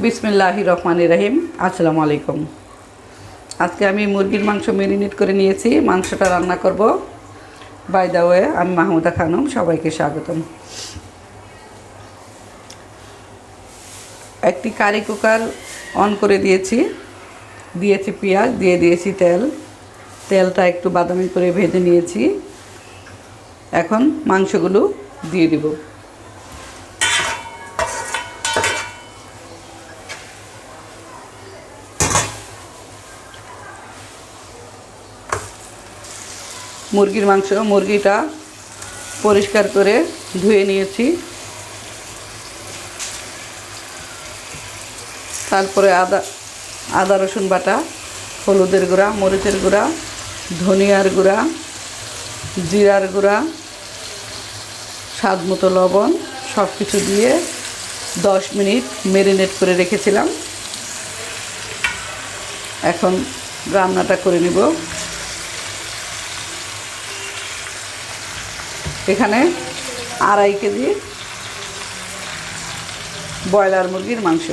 বিসমিল্লাহ রহমান রাহিম। আসসালামু আলাইকুম। আজকে আমি মুরগির মাংস মেরিনেট করে নিয়েছি। মাংসটা রান্না করব। বাই দা ওয়ে আমি মাহমুদা খানম, সবাইকে স্বাগতম। একটি কারি কুকার অন করে দিয়েছি। দিয়েছি পেঁয়াজ, দিয়ে দিয়েছি তেল। তেলটা একটু বাদামি করে ভেজে নিয়েছি। এখন মাংসগুলো দিয়ে দিব। মুরগির মাংস, মুরগিটা পরিষ্কার করে ধুয়ে নিয়েছি। তারপরে আদা আদা, রসুন বাটা, হলুদের গুঁড়া, মরিচের গুঁড়া, ধনিয়ার গুঁড়া, জিরার গুঁড়া স্বাদ মতো লবণ সব কিছু দিয়ে দশ মিনিট মেরিনেট করে রেখেছিলাম। এখন রান্নাটা করে নিব। এখানে আড়াই কেজি ব্রয়লার মুরগির মাংস।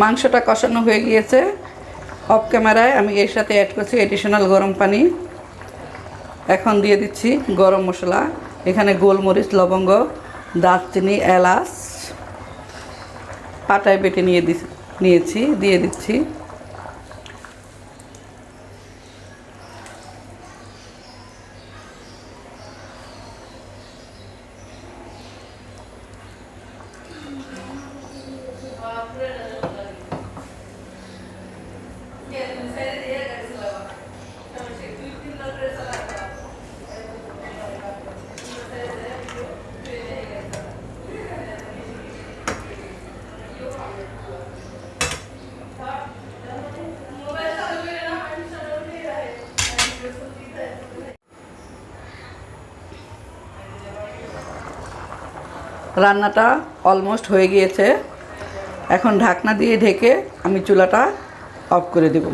মাংসটা কষানো হয়ে গিয়েছে। অফ ক্যামেরায় আমি এর সাথে অ্যাড করছি এডিশনাল গরম পানি। এখন দিয়ে দিচ্ছি গরম মশলা, এখানে গোলমরিচ, লবঙ্গ, দারচিনি, এলাচ, পাটায় বেটে নিয়ে দি নিয়েছি, দিয়ে দিচ্ছি। রান্নাটা অলমোস্ট হয়ে গিয়েছে। এখন ঢাকনা দিয়ে ঢেকে আমি চুলাটা অফ করে দেব।